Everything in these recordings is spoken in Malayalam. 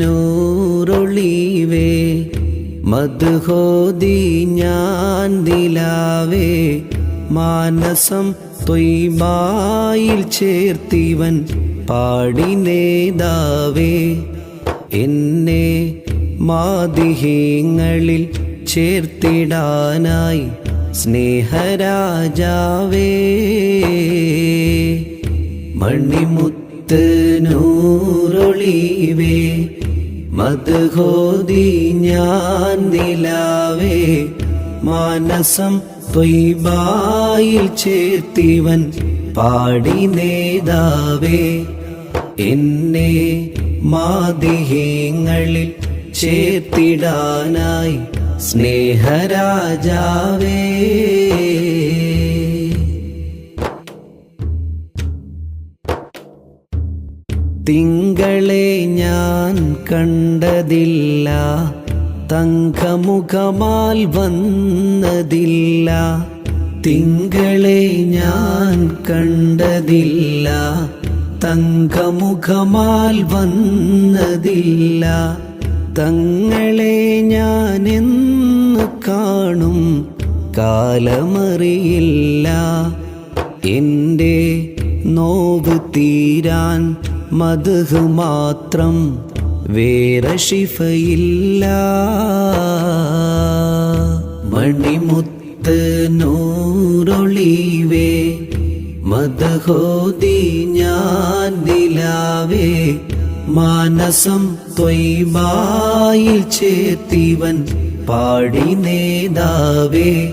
നൂറൊളിവേ മധുഹോദി ഞാൻ നിലാവേ മാനസം തൊയ്ബായിൽ ചേർത്തിവൻ പാടിനേതാവേ. എന്നെ മാതിഹീങ്ങളിൽ ചേർത്തിടാനായി സ്നേഹരാജാവേ മണിമുത്ത് നൂറൊളിവേ മധുഹോദി ഞാൻ നിലാവേ. മാനസം ത്വയ്ബായിൽ ചേർത്തിവൻ പാടി നേതാവേ. എന്നെ മാതിഹ്യങ്ങളിൽ ചേർത്തിടാനായി സ്നേഹരാജാവേ. തിങ്കളെ ഞാൻ കണ്ടതില്ല തങ്കമുഖമാൽ വന്നതില്ല. തിങ്കളെ ഞാൻ കണ്ടതില്ല തങ്കമുഖമാൽ വന്നതില്ല. തങ്ങളെ ഞാൻ എന്ന് കാണും കാലമറിയില്ല. എന്റെ നോവ് തീരാൻ മധു മാത്രം വേറെ ശിഫയില്ല മണിമുത്ത് നൂറൊളിവേ മധുഹോതി ഞാൻ നിലാവേ. മാനസം ത്വയ്ബായിൽ ചേത്തിവൻ പാടി നേതാവേ.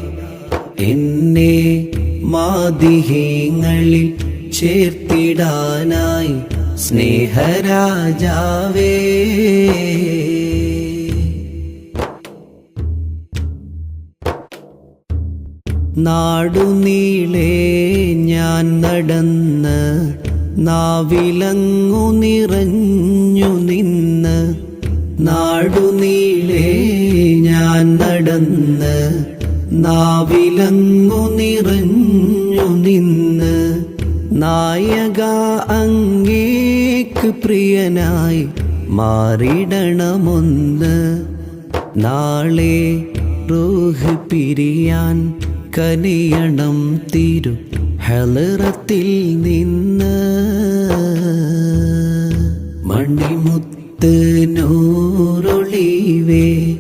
എന്നെ മാതിഹ്യങ്ങളിൽ ചേർത്തിടാനായി സ്നേഹരാജാവേ. നാടുനീളെ ഞാൻ നടന്ന് നാവിലങ്ങു നിറഞ്ഞു നിന്ന് നാടുനീളെ ഞാൻ നടന്ന് നാവിലങ്ങു നിറഞ്ഞു നിന്ന് നായക പ്രിയനായി മാറിടണമൊന്ന്. നാളെ റൂഹ് പിരിയാൻ കനിയണം തിരു ഹലറത്തിൽ നിന്ന്. മണിമുത്ത് നൂറൊളിവേ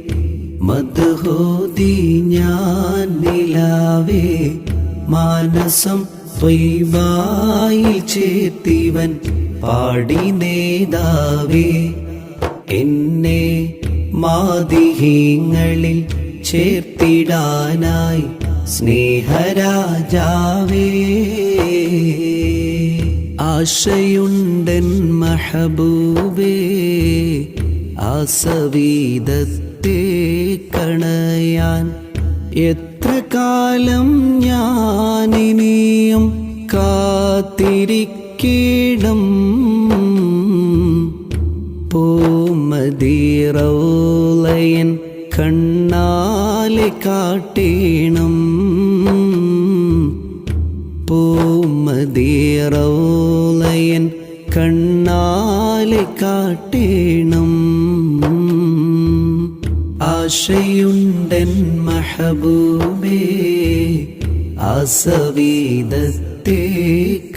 മധുഹോതി ഞാൻ നിലാവേ. മാനസം ത്വയ്ബായിൽ ചേത്തിവൻ പാടി നേതാവേ എന്നെ മാതിഹീങ്ങളിൽ ചേർത്തിടാനായി സ്നേഹരാജാവേ. ആശയുണ്ടൻ മഹബൂബേ ആസവീതത്തെ കണയാൻ എത്ര കാലം ഞാനിനിയും കാത്തിരിക്കണം. പൂമതിറോലയൻ കണ്ണാലെ കാട്ടീണം. പൂമതിറോലയൻ കണ്ണാലെ കാട്ടീണം. ആശയുണ്ടൻ മഹബൂബേ ആസവീതത്തെ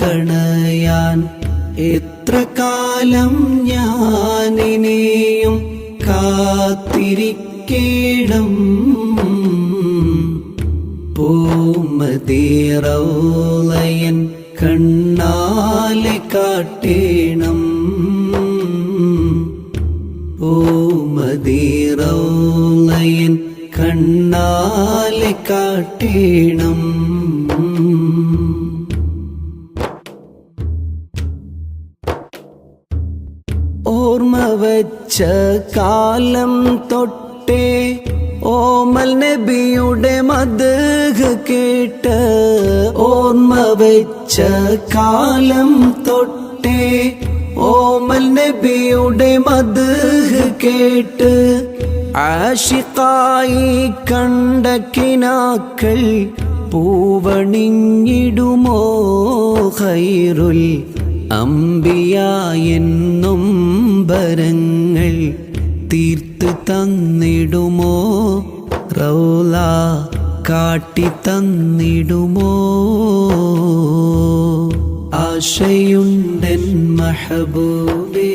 കണയാൻ. എത്ര കാലം ഞാനിനെയും കാത്തിരിക്കേണം. പൂമതീറോളയൻ കണ്ണാലെ കാട്ടേണം കണ്ണാലെ കാട്ടീണം. ഓർമ്മ വച്ച കാലം തൊട്ടേ ഓമൽ നബിയുടെ മദഹ് കേട്ട് ഓർമ്മ വെച്ച കാലം തൊട്ടേ ഓമൽ നബിയുടെ മദഹ് കേട്ട് ആഷിക്കായി കണ്ട കിനാക്കൾ പൂവണിഞ്ഞിടുമോ ഹൈറുൽ അമ്പിയായെന്നും വരങ്ങൾ തീർത്ത് തന്നിടുമോ? റൗല കാട്ടി തന്നിടുമോ? ആശയുണ്ടൻ മഹബൂബേ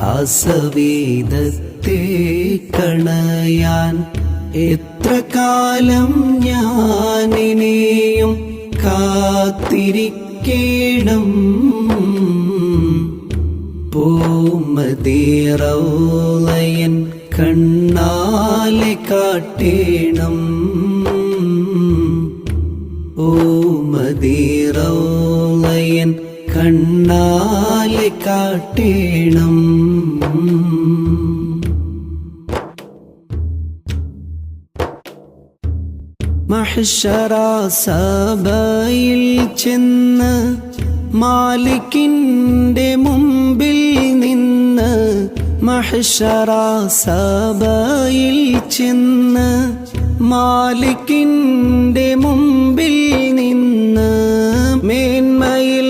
ആസവേദത്തെ കളയാൻ എത്ര കാലം ഞാനിനെയും കാത്തിരിക്കേണം? പൂമതീറൗലയൻ കണ്ണാലെ കാട്ടേണം. ഓമതീറൗലയൻ കണ്ണാലെ കാട്ടേണം. മഹ്ഷറ സഭയിൽ ചെന്ന് മാലിക്കിന്റെ മുമ്പിൽ നിന്ന് മഹ്ഷറ സഭയിൽ ചെന്ന് മാലിക്കിന്റെ മുമ്പിൽ നിന്ന് മേന്മയിൽ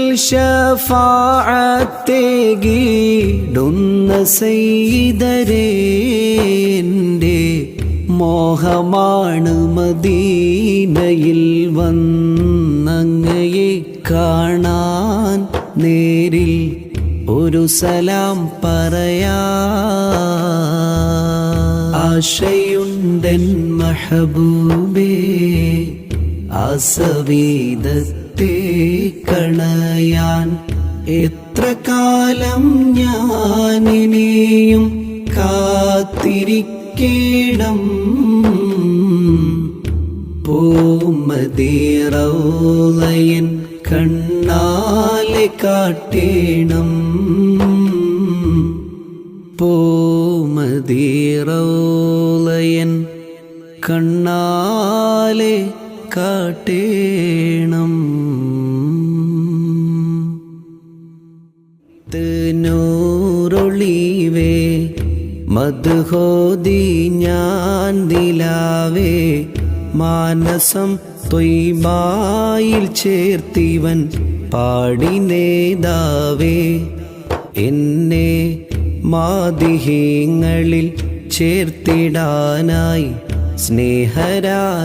ഷഫാഅത്തേകിടുന്ന സെയ്തരേ എന്റെ മോഹമാണ് മദീനയിൽ വന്നങ്ങയെ കാണാൻ നേരിൽ ഒരു സലാം പറയാ. ആശയുണ്ടൻ മഹബൂബേ ആസവീദത്തെ കളയാൻ എത്ര കാലം ഞാനിനെയും കാത്തിരിക്കേണം. പൂമതീറൗലയൻ കണ്ണാലെ കാട്ടേണം. പൂമതീറൗലയൻ കണ്ണാലെ കാട്ടേണം നൂറൊളിവേ മധുഹോദി ഞാൻ ദിലാവേ മാനസം തൊയ്ബായിൽ ചേർത്തിവൻ പാടി നേതാവേ. എന്നെ മാതിഹീങ്ങളിൽ ചേർത്തിടാനായി സ്നേഹരാജാവേ.